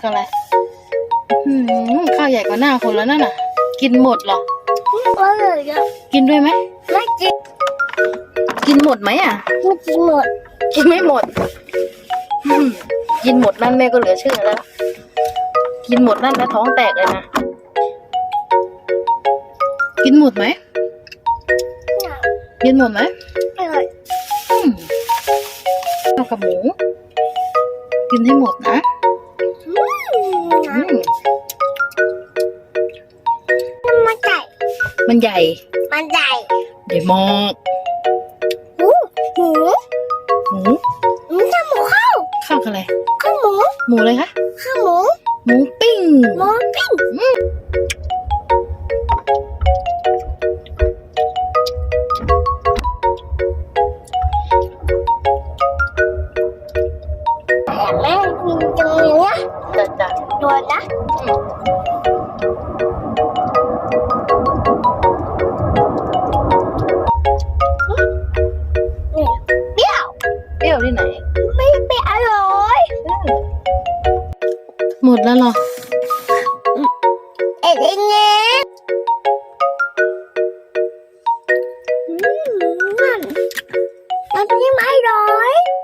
กอะไรอืมข้าวใหญ่กว่าหน้าคนแล้วนั่นน่ะ กินหมดเหรอก็เลยอะกินด้วยไหม ไม่กินกินหมดไหมอะ ไม่กินหมดกินไม่หมดอืมกินหมดนั่นแม่ก็เหลือเชื่อแล้ว กินหมดนั่นแม่ท้องแตกเลยนะ กินหมดไหมกินหมดไหมไม่เลยอืมข้าวกับหมู กินให้หมดนะอื มันใหญ่ มันใหญ่ มันใหญ่ ใหญ่มากหมูหมูหมูหมูทำหมูข้าวข้าวอะไรข้าวหมู หมูอะไรคะ ข้าวหมู หมูปิ้ง หมูปิ้ง chừng nhá được được rồi đó ừ. Béo. Đi này. Béo béo rồi. Ừ. Một là lò. Ừ. Ừ, như máy rồi.